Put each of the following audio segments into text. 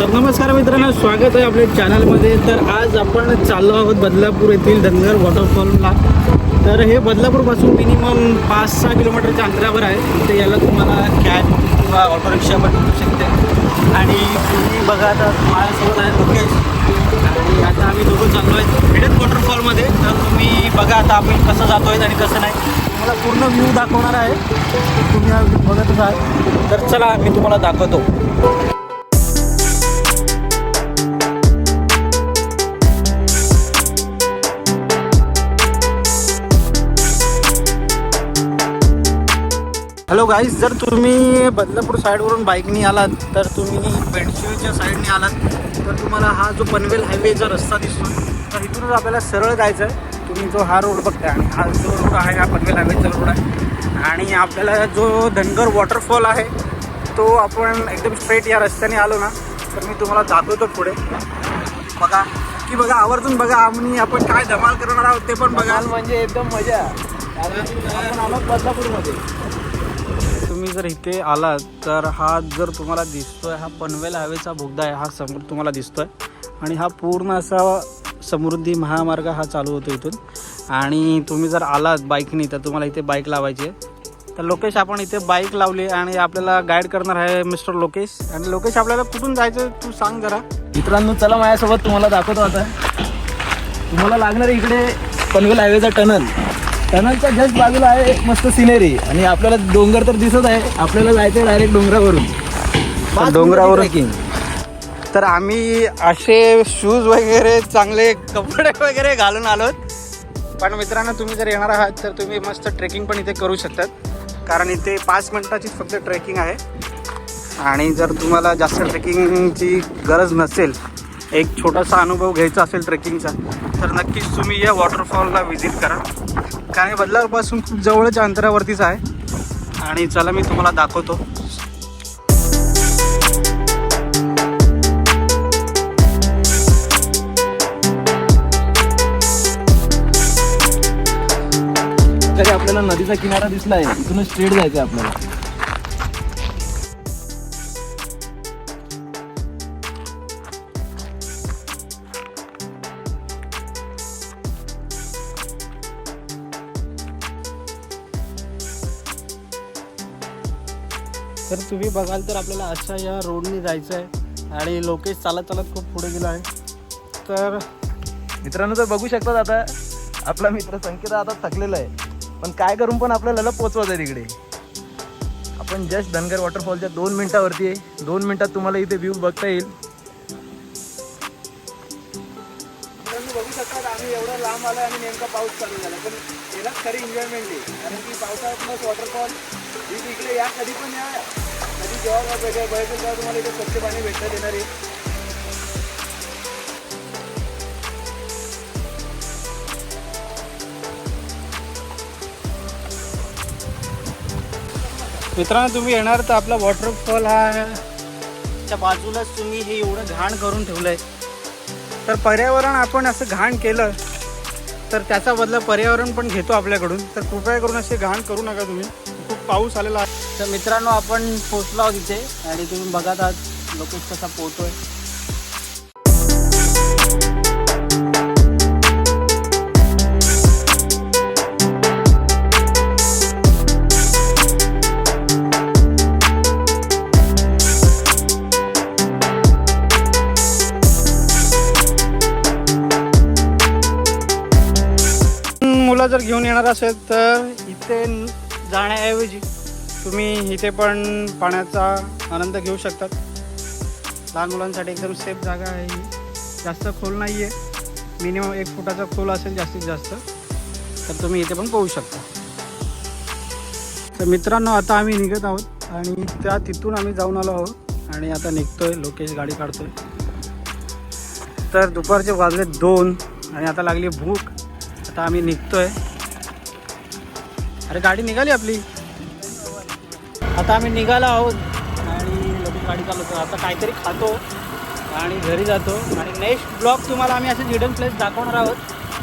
मित्रांनो स्वागत आहे आपल्या चॅनलमध्ये तर आज आपण चाललो आहोत बदलापूर येथील धनगर वॉटरफॉलला तर हे बदलापूरपासून मिनिमम पाच सहा किलोमीटरच्या अंतरावर आहे. तर याला तुम्हाला कॅब किंवा ऑटो रिक्षा पण मिळू शकते. आणि तुम्ही बघा आता माझ्यासोबत आहे लोकेश. आणि आता आम्ही दोघं चाललो आहे हिडन वॉटरफॉलमध्ये तर तुम्ही बघा आता आम्ही कसं जातो आहे आणि कसं नाही. तुम्हाला पूर्ण व्ह्यू दाखवणार आहे. तुम्ही बघतच आहात. तर चला मी तुम्हाला दाखवतो. हॅलो गाईज जर तुम्ही बदलापूर साईडवरून बाईकनी आलात तर तुम्ही पेडशिवच्या साईडने आलात तर तुम्हाला हा जो पनवेल हायवेचा रस्ता दिसतो तर इथूनच आपल्याला सरळ जायचं आहे. तुम्ही जो हा रोड बघताय आणि हा जो रोड आहे हा पनवेल हायवेचा रोड आहे. आणि आपल्याला जो धनगर वॉटरफॉल आहे तो आपण एकदम स्ट्रेट या रस्त्याने आलो ना तर मी तुम्हाला दाखवतो पुढे. बघा की बघा आवर्जून बघा आम्ही आपण काय धमाल करणार आहोत ते पण बघाल म्हणजे एकदम मजा. आपण आलो बदलापूरमध्ये. तुम्ही जर इथे आलात तर हा जर तुम्हाला दिसतोय हा पनवेल हवेचा बोगदा आहे हा समोर तुम्हाला दिसतोय. आणि हा पूर्ण असा समृद्धी महामार्ग हा चालू होतो इथून. आणि तुम्ही जर आलात बाईकनी तर तुम्हाला इथे बाईक लावायची आहे. तर लोकेश आपण इथे बाईक लावली आणि आपल्याला गाईड करणार आहे मिस्टर लोकेश. आणि लोकेश आपल्याला कुठून जायचं तू सांग जरा. मित्रांनो चला माझ्यासोबत तुम्हाला दाखवतो आता. तुम्हाला लागणार इकडे पनवेल हायवेचा टनल. टनलच्या जस्ट बाजूला आहे एक मस्त सिनेरी. आणि आपल्याला डोंगर तर दिसत आहे. आपल्याला जायचं आहे डायरेक्ट डोंगरावरून. trekking. तर आम्ही असे शूज वगैरे चांगले कपडे वगैरे घालून आलोत. पण मित्रांनो तुम्ही जर येणार आहात तर तुम्ही मस्त ट्रेकिंग पण इथे करू शकतात. कारण इथे पाच मिनटाचीच फक्त ट्रेकिंग आहे. आणि जर तुम्हाला जास्त ट्रेकिंगची गरज नसेल एक छोटासा अनुभव घ्यायचा असेल ट्रेकिंगचा तर नक्कीच तुम्ही या वॉटरफॉलला व्हिजिट करा. कारण बदलापासून खूप जवळच्या अंतरावरतीच आहे. आणि चला मी तुम्हाला दाखवतो. तरी आपल्याला नदीचा किनारा दिसला आहे इथूनच स्ट्रेट जायचं आहे आपल्याला. तर तुम्ही बघाल तर आपल्याला अशा या रोडने जायचं आहे आणि लोकेश चालत चालत खूप पुढे गेला आहे. तर मित्रांनो तर बघू शकतात आता आपला मित्र संकेत आता थकलेला आहे. पण काय करून पण आपल्याला पोचवायचं आहे तिकडे. आपण जस्ट धनगर वॉटरफॉलच्या दोन मिनिटावरती आहे. दोन मिनिटात तुम्हाला इथे व्ह्यू बघता येईल. तुम्ही बघू शकतात आम्ही एवढं लांब आलो आणि नेमका पाऊस चालू झाला. पण यालाच खरी एन्जॉयमेंट आहे. कारण की पावसाळ्यात वॉटरफॉल ही इकडे या कधी पण या. कधी जेव्हा वेगळं बघायचं तेव्हा तुम्हाला इथे स्वच्छ पाणी भेटण्यात येणार आहे. मित्रांनो तुम्ही येणार तर आपला वॉटरफॉल हा च्या बाजूलाच तुम्ही हे एवढं घाण करून ठेवलं आहे तर पर्यावरण आपण असं घाण केलं तर त्याचा बदला पर्यावरण पण घेतो आपल्याकडून. तर कृपया करून असे घाण करू नका तुम्ही. खूप पाऊस आलेला आहे. तर मित्रांनो आपण पोचलो आहोत इथे आणि तुम्ही बघत आहात लोकेश कसा पोहतोय. मुलं जर घेऊन येणार असेल तर इथे जाण्याऐवजी तुम्ही इथे पण पाण्याचा आनंद घेऊ शकतात. लहान मुलांसाठी एकदम सेफ जागा आहे. ही जास्त खोल नाही आहे मिनिमम एक फुटाचा खोल असेल जास्तीत जास्त तर तुम्ही इथे पण पोहू शकता. तर मित्रांनो आता आम्ही निघत आहोत आणि त्या तिथून आम्ही जाऊन आलो आहोत आणि आता निघतोय. लोकेश गाडी काढतोय. तर दुपारचे वाजले दोन आणि आता लागली भूक. आता आम्ही निघतोय. अरे गाडी निघाली आपली. आता आम्ही निघालो आहोत. आणि लगेच गाडी चालवतो. आता काहीतरी खातो आणि घरी जातो. आणि नेक्स्ट ब्लॉग तुम्हाला आम्ही असे हिडन प्लेस दाखवणार आहोत.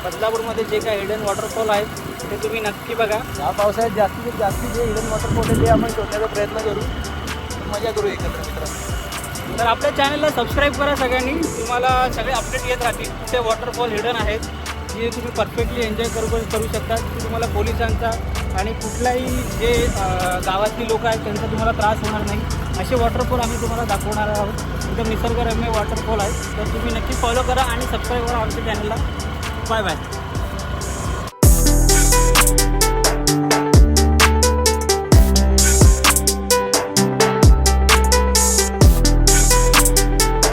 बदलापूरमध्ये जे काही हिडन वॉटरफॉल आहेत ते तुम्ही नक्की बघा. या पावसाळ्यात जास्तीत जास्ती जे हिडन वॉटरफॉल आहे ते आपण शोधण्याचा प्रयत्न करू. मजा करू एकत्र. मित्रांनो तर आपल्या चॅनलला सबस्क्राईब करा सगळ्यांनी. तुम्हाला सगळे अपडेट येत राहतील. ते वॉटरफॉल हिडन आहेत जे तुम्ही परफेक्टली एन्जॉय करू करू शकता की तुम्हाला पोलिसांचा आणि कुठलाही जे गावातली लोक आहेत त्यांचा तुम्हाला त्रास होणार नाही. असे वॉटरफॉल आम्ही तुम्हाला दाखवणार आहोत. एकदम निसर्गरम्य वॉटरफॉल आहे. तर तुम्ही नक्की फॉलो करा आणि सबस्क्राईब करा आमच्या चॅनलला बाय बाय